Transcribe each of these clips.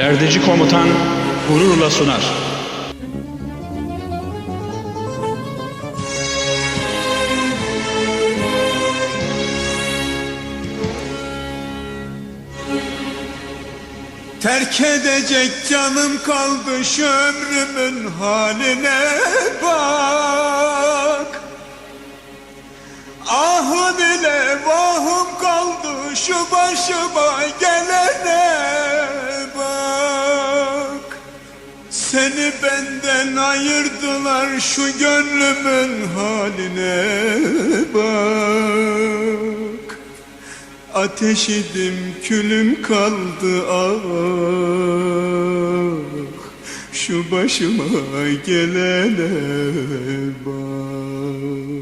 Perdeci komutan gururla sunar. Terk edecek canım kaldı şu haline bak Ahım ile vahım kaldı şu başıma gelene Seni benden ayırdılar şu gönlümün haline bak. Ateş idim külüm kaldı ah. Şu başıma gelene bak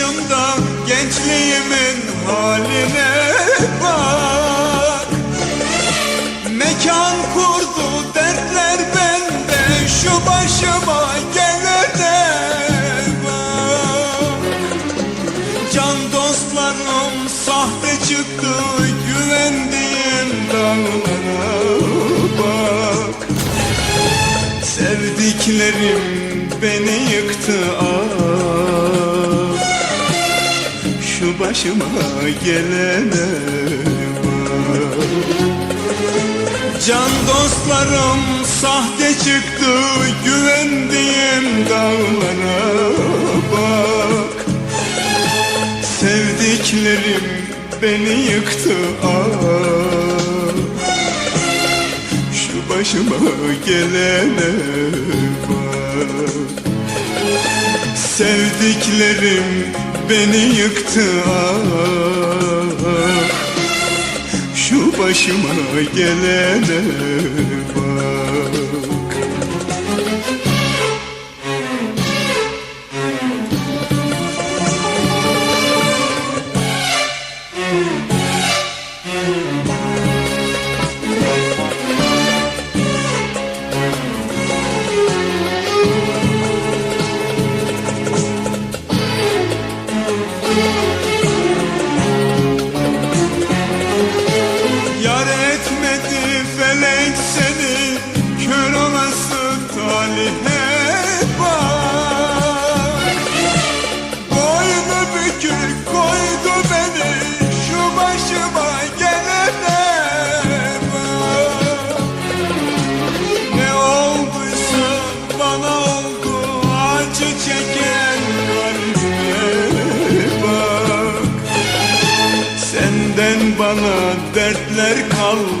yaşımda Gençliğimin haline bak? Mekan kurdu dertler bende Şu başıma gelene bak. Can dostlarım sahte çıktı Güvendiğim dağlara bak. Sevdiklerim beni yıktı ah Şu başıma gelene bak. Can dostlarım sahte çıktı Güvendiğim dağlara bak. Sevdiklerim beni yıktı ah. Şu başıma gelene bak. Sevdiklerim beni yıktı. Ah Şu başıma gelene bak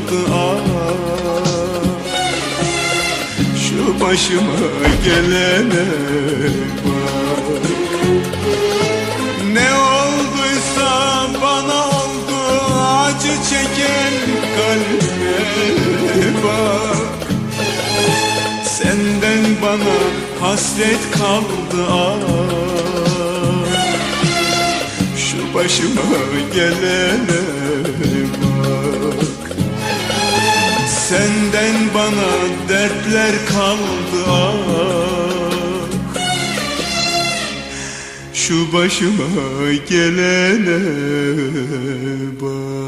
kaldı ah Şu başıma gelene Ne olduysa bana oldu Acı çeken kalbime bak. Senden bana hasret kaldı şu başıma gelene Senden bana dertler kaldı ah. Şu başıma gelene bak.